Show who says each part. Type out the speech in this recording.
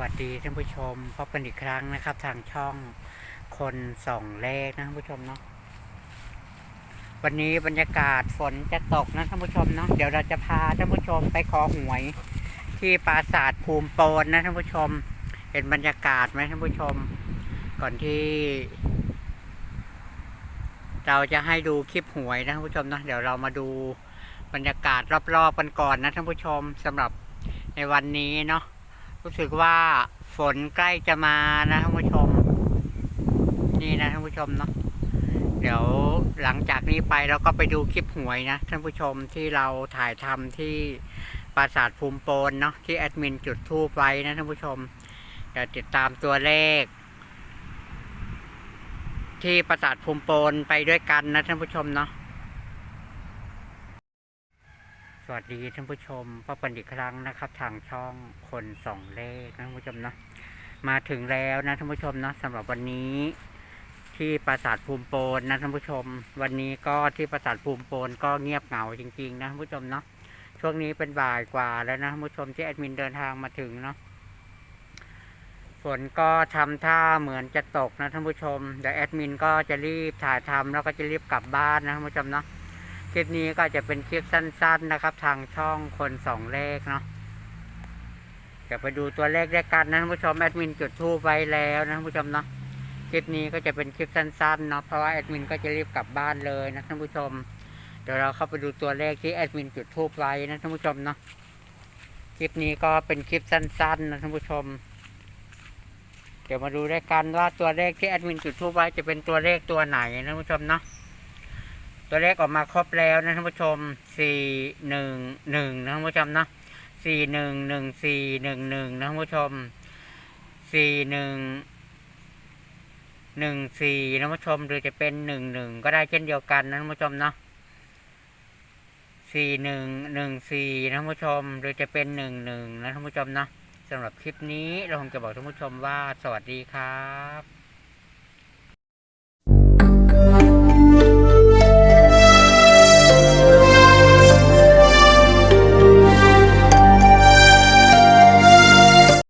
Speaker 1: วัสดีท่านผู้ชมพบกันอีกครั้งนะครับ ทางช่องคนส่องเลขนะท่านผู้ชมเนาะวันนี้บรรยากาศฝนจะตกนะท่านผู้ชมเนาะเดี๋ยวเราจะพาท่านผู้ชมไปขอหวย ที่ปราสาทภูมิโปนนะท่านผู้ชม เห็นบรรยากาศไหมท่านผู้ชม ก่อนที่ เราจะให้ดูคลิปหวยนะท่านผู้ชมเนาะเดี๋ยวเรามาดูบรรยากาศรอบๆกันก่อนนะท่านผู้ชมสำหรับในวันนี้เนาะ รู้สึกว่าฝนใกล้จะมานะท่านผู้ชม นี่นะท่านผู้ชมเนาะเดี๋ยวหลังจากนี้ไปเราก็ไปดูคลิปหวยนะท่านผู้ชมที่เราถ่ายทำที่ปราสาทภูมิโปนเนาะที่แอดมินจุดทูปไว้นะท่านผู้ชมเดี๋ยวติดตามตัวเลข ที่ปราสาทภูมิโปนไปด้วยกันนะท่านผู้ชมเนาะ สวัสดีท่านผู้ชมพบกันอีกครั้งนะครับ ทางช่องคนสองเลขนะท่านผู้ชมเนาะมาถึงแล้วนะท่านผู้ชมเนาะสำหรับวันนี้ ที่ปราสาทภูมิโปนนะท่านผู้ชม วันนี้ก็ที่ปราสาทภูมิโปนก็เงียบเหงาจริง ๆ นะท่านผู้ชมเนาะช่วงนี้เป็นบ่ายกว่าแล้วนะท่านผู้ชมที่แอดมินเดินทางมาถึงเนาะฝนก็ทำท่าเหมือนจะตกนะท่านผู้ชมเดี๋ยวแอดมินก็จะรีบถ่ายทำแล้วก็จะรีบกลับบ้านนะท่านผู้ชมเนาะ ลิปนี้ก็จะเป็นคลิปสั้น ๆนะครับ ทางช่องคนสองเลขเนาะเดี๋ยวไปดูตัวเลขด้วยกันนะท่านผู้ชมแอดมินจุดทูปไว้แล้วนะท่านผู้ชมเนาะคลิปนี้ก็จะเป็นคลิปสั้นๆเนาะเพราะว่าแอดมินก็จะรีบกลับบ้านเลยนะท่านผู้ชมเดี๋ยวเราเข้าไปดูตัวเลขที่แอดมินจุดทูบไว้นะท่านผู้ชมเนาะคลิปนี้ก็เป็นคลิปสั้นๆนะท่านผู้ชม เดี๋ยวมาดูด้วยกันว่าตัวเลขที่แอดมินจุดทูบไว้จะเป็นตัวเลขตัวไหนนะท่านผู้ชมเนาะ ตัวเลขออกมาครบแล้วนะท่านผู้ชมสี่หนึ่งหนึ่งนะท่านผู้ชมเนาะสี่หนึ่งหนึ่งสี่หนึ่งหนึ่งนะท่านผู้ชมสี่หนึ่งหนึ่งสี่นะท่านผู้ชมหรือจะเป็นหนึ่งหนึ่งก็ได้เช่นเดียวกันนะท่านผู้ชมเนาะสี่หนึ่งหนึ่งสี่นะท่านผู้ชมหรือจะเป็นหนึ่งหนึ่งนะท่านผู้ชมเนาะสำหรับคลิปนี้เราคงจะบอกท่านผู้ชมว่าสวัสดีครับ